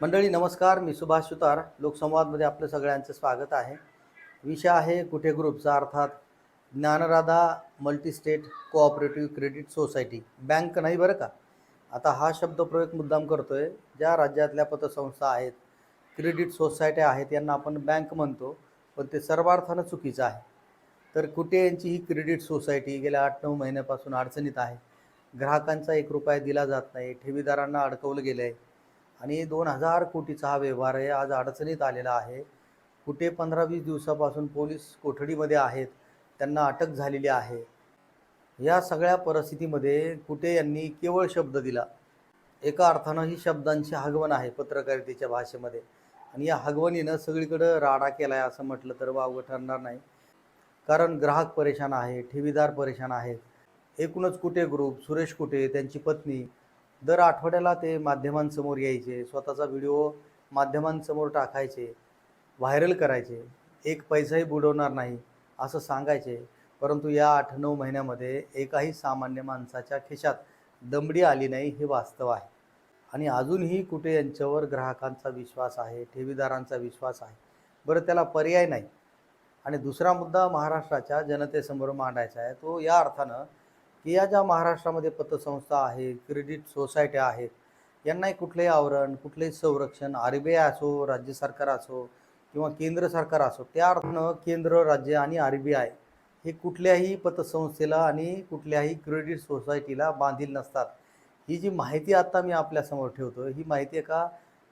मंडळी नमस्कार. मी सुभाष सुतार. लोकसंवादमध्ये आपलं सगळ्यांचं स्वागत आहे. विषय आहे कुठे ग्रुपचा? अर्थात Dnyanradha multistate cooperative credit society. Bank नाही बरं का? आता हा शब्दप्रयोग मुद्दाम करतो आहे ज्या राज्यातल्या पतसंस्था आहेत क्रेडिट सोसायट्या आहेत यांना आपण बँक म्हणतो पण ते सर्वार्थानं चुकीचं आहे. तर कुठे यांची ही क्रेडिट सोसायटी गेल्या आठ नऊ महिन्यापासून अडचणीत आहे? ग्राहकांचा एक रुपया दिला जात नाही ठेवीदारांना अडकवलं गेलं आहे आणि दोन हजार कोटीचा हा व्यवहार आहे. आज अडचणीत आलेला आहे. कुठे पंधरा वीस दिवसापासून पोलीस कोठडीमध्ये आहेत त्यांना अटक झालेली आहे. या सगळ्या परिस्थितीमध्ये कुठे यांनी केवळ शब्द दिला? एका अर्थानं ही शब्दांची हगवण आहे पत्रकारितेच्या भाषेमध्ये. आणि या हगवणीनं सगळीकडं राडा केला आहे असं म्हटलं तर वावगं ठरणार नाही. कारण ग्राहक परेशान आहे ठेवीदार परेशान आहेत. एकूणच कुठे ग्रुप? सुरेश कुटे त्यांची पत्नी दर आठवड्याला ते माध्यमांसमोर यायचे स्वतःचा व्हिडिओ माध्यमांसमोर टाकायचे व्हायरल करायचे एक पैसाही बुडवणार नाही असं सांगायचे. परंतु या आठ नऊ महिन्यामध्ये एकाही सामान्य माणसाच्या खिशात दमडी आली नाही हे वास्तव आहे. आणि अजूनही कुठे यांच्यावर ग्राहकांचा विश्वास आहे ठेवीदारांचा विश्वास आहे? बरं त्याला पर्याय नाही. आणि दुसरा मुद्दा महाराष्ट्राच्या जनतेसमोर मांडायचा आहे तो या अर्थानं की या ज्या महाराष्ट्रामध्ये पतसंस्था आहे क्रेडिट सोसायट्या आहेत यांनाही कुठलंही आवरण कुठलंही संरक्षण आर बी आय असो राज्य सरकार असो किंवा केंद्र सरकार असो त्या अर्थानं केंद्र राज्य आणि आर बी आय हे कुठल्याही पतसंस्थेला आणि कुठल्याही क्रेडिट सोसायटीला बांधील नसतात. ही जी माहिती आत्ता मी आपल्यासमोर ठेवतो ही माहिती एका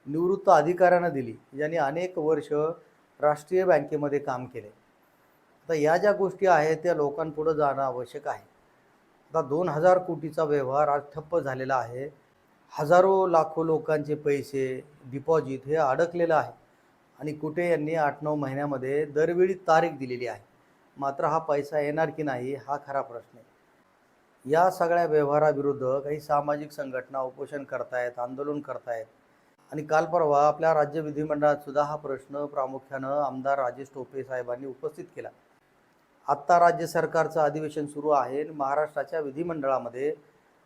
निवृत्त अधिकाऱ्यानं दिली ज्यांनी अनेक वर्ष राष्ट्रीय बँकेमध्ये काम केले. आता या ज्या गोष्टी आहेत त्या लोकांपुढं जाणं आवश्यक आहे. आता दोन हजार कोटीचा व्यवहार आज ठप्प झालेला आहे. हजारो लाखो लोकांचे पैसे डिपॉझिट हे अडकलेलं आहे. आणि कुठे यांनी आठ नऊ महिन्यामध्ये दरवेळी तारीख दिलेली आहे. मात्र हा पैसा येणार की नाही हा खरा प्रश्न आहे. या सगळ्या व्यवहाराविरुद्ध काही सामाजिक संघटना उपोषण करतायत आंदोलन करतायत. आणि काल परवा आपल्या राज्य विधिमंडळात सुद्धा हा प्रश्न प्रामुख्यानं आमदार राजेश टोपे साहेबांनी उपस्थित केला. आत्ता राज्य सरकारचं अधिवेशन सुरू आहे. महाराष्ट्राच्या विधिमंडळामध्ये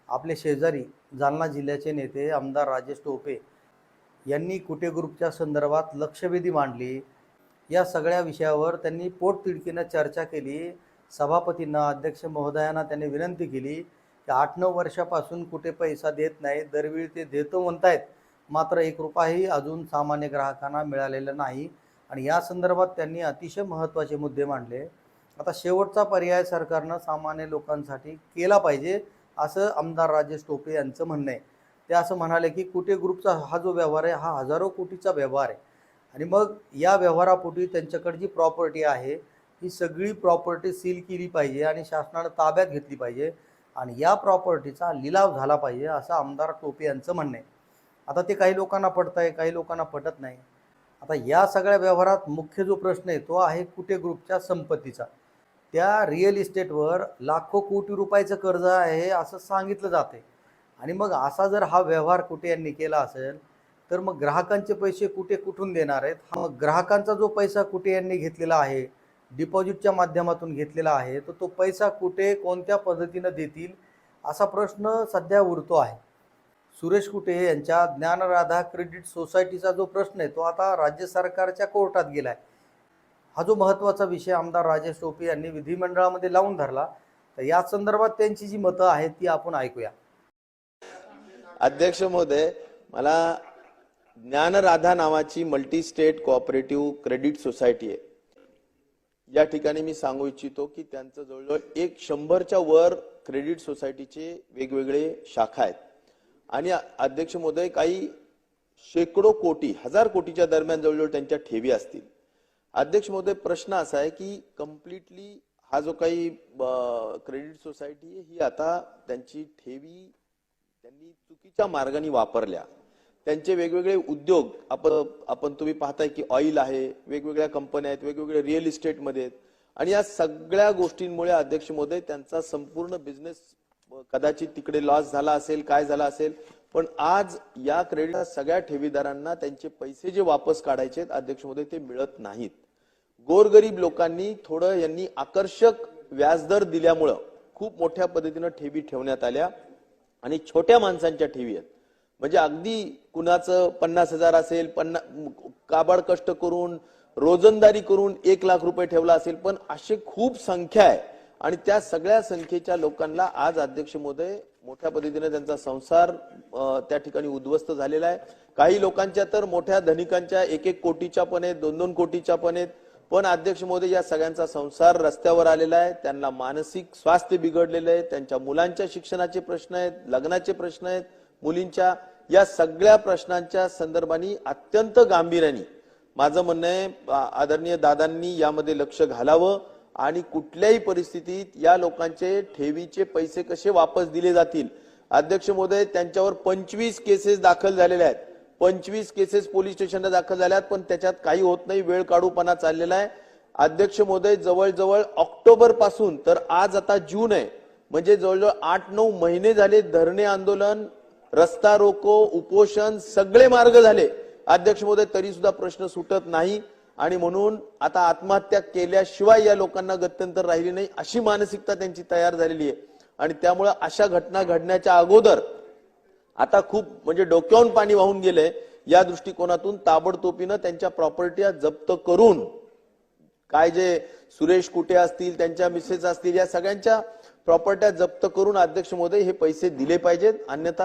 आपले शेजारी जालना जिल्ह्याचे नेते आमदार राजेश टोपे यांनी कुटे ग्रुपच्या संदर्भात लक्षवेधी मांडली. या सगळ्या विषयावर त्यांनी पोटतिडकीनं चर्चा केली. सभापतींना अध्यक्ष महोदयांना त्यांनी विनंती केली की आठ नऊ वर्षापासून कुठे पैसा देत नाही दरवेळी ते देतो म्हणतायत. मात्र एक रुपयाही अजून सामान्य ग्राहकांना मिळालेला नाही. आणि या संदर्भात त्यांनी अतिशय महत्त्वाचे मुद्दे मांडले. आता शेवटचा पर्याय सरकारनं सामान्य लोकांसाठी केला पाहिजे असं आमदार राजेश टोपे यांचं म्हणणं आहे. ते असं म्हणाले की कुठे ग्रुपचा हा जो व्यवहार आहे हा हजारो कोटीचा व्यवहार आहे. आणि मग या व्यवहारापोटी त्यांच्याकडे जी प्रॉपर्टी आहे ही सगळी प्रॉपर्टी सील केली पाहिजे आणि शासनानं ताब्यात घेतली पाहिजे आणि या प्रॉपर्टीचा लिलाव झाला पाहिजे असं आमदार टोपे यांचं म्हणणं आहे. आता ते काही लोकांना पटत आहे काही लोकांना पटत नाही. आता या सगळ्या व्यवहारात मुख्य जो प्रश्न आहे तो आहे कुठे ग्रुपच्या संपत्तीचा. त्या रिअल इस्टेटवर लाखो कोटी रुपयाचं कर्ज आहे असं सांगितलं जाते. आणि मग असा जर हा व्यवहार कुठे यांनी केला असेल तर मग ग्राहकांचे पैसे कुठे कुठून देणार आहेत? हा मग ग्राहकांचा जो पैसा कुठे यांनी घेतलेला आहे डिपॉझिटच्या माध्यमातून घेतलेला आहे तर तो पैसा कुठे कोणत्या पद्धतीनं देतील असा प्रश्न सध्या उरतो आहे. सुरेश कुटे यांच्या ज्ञानराधा क्रेडिट सोसायटीचा जो प्रश्न आहे तो आता राज्य सरकारच्या कोर्टात गेला आहे हा जो महत्त्वाचा विषय आमदार राजेश टोपे यांनी विधिमंडळामध्ये लावून धरला तर या संदर्भात त्यांची जी मतं आहेत ती आपण ऐकूया. अध्यक्ष महोदय मला ज्ञानराधा नावाची multi state cooperative credit society आहे. या ठिकाणी मी सांगू इच्छितो की त्यांचं जवळजवळ एक शंभरच्या वर क्रेडिट सोसायटीचे वेगवेगळे शाखा आहेत. आणि अध्यक्ष महोदय काही शेकडो कोटी हजार कोटीच्या दरम्यान जवळजवळ त्यांच्या ठेवी असतील. अध्यक्ष महोदय प्रश्न असा आहे की कम्प्लिटली हा जो काही क्रेडिट सोसायटी आहे ही आता त्यांची ठेवी त्यांनी चुकीच्या मार्गाने वापरल्या. त्यांचे वेगवेगळे उद्योग आपण आपण तुम्ही पाहताय की ऑइल आहे वेगवेगळ्या कंपन्या आहेत वेगवेगळे रिअल इस्टेटमध्ये आहेत. आणि या सगळ्या गोष्टींमुळे अध्यक्ष महोदय त्यांचा संपूर्ण बिझनेस कदाचित तिकडे लॉस झाला असेल काय झाला असेल पण आज या क्रेडिट सगळ्या ठेवीदारांना त्यांचे पैसे जे वापस काढायचे आहेत अध्यक्ष महोदय ते मिळत नाहीत. गोरगरीब लोकांनी थोडं यांनी आकर्षक व्याजदर दिल्यामुळं खूप मोठ्या पद्धतीनं ठेवी ठेवण्यात आल्या आणि छोट्या माणसांच्या ठेवी आहेत. म्हणजे अगदी कुणाचं पन्नास हजार असेल पन्ना काबाड कष्ट करून रोजंदारी करून एक लाख रुपये ठेवला असेल पण असे खूप संख्या आहे. आणि त्या सगळ्या संख्येच्या लोकांना आज अध्यक्ष महोदय मोठ्या पद्धतीने त्यांचा संसार त्या ठिकाणी उद्ध्वस्त झालेला आहे. काही लोकांच्या तर मोठ्या धनिकांच्या एक एक कोटीच्या पण आहेत दोन दोन कोटीच्या पण आहेत. पण अध्यक्ष मोदी या सगळ्यांचा संसार रस्त्यावर आलेला आहे. त्यांना मानसिक स्वास्थ्य बिघडलेलं आहे. त्यांच्या मुलांच्या शिक्षणाचे प्रश्न आहेत लग्नाचे प्रश्न आहेत मुलींच्या या सगळ्या प्रश्नांच्या संदर्भाने अत्यंत गांभीर्याने माझं म्हणणं आहे आदरणीय दादांनी यामध्ये लक्ष घालावं आणि कुठल्याही परिस्थितीत या लोकांचे ठेवीचे पैसे कसे वापस दिले जातील? अध्यक्ष महोदय त्यांच्यावर पंचवीस केसेस दाखल झालेल्या आहेत. पंचवीस केसेस पोलीस स्टेशनला दाखल झाल्यात पण त्याच्यात काही होत नाही वेळ काढूपणा चाललेला आहे. अध्यक्ष महोदय जवळजवळ ऑक्टोबरपासून तर आज आता जून आहे म्हणजे जवळजवळ आठ नऊ महिने झाले धरणे आंदोलन रस्ता रोको उपोषण सगळे मार्ग झाले. अध्यक्ष महोदय तरी सुद्धा प्रश्न सुटत नाही. आणि म्हणून आता आत्महत्या केल्याशिवाय या लोकांना गत्यंतर राहिली नाही अशी मानसिकता त्यांची तयार झालेली आहे. आणि त्यामुळे अशा घटना घडण्याच्या अगोदर आता खूप म्हणजे डोक्यावून पाणी वाहून गेलंय. या दृष्टिकोनातून ताबडतोबीनं त्यांच्या प्रॉपर्टी जप्त करून काय जे सुरेश कुटे असतील त्यांच्या मिसेस असतील या सगळ्यांच्या प्रॉपर्ट्या जप्त करून अध्यक्ष महोदय हे पैसे दिले पाहिजेत. अन्यथा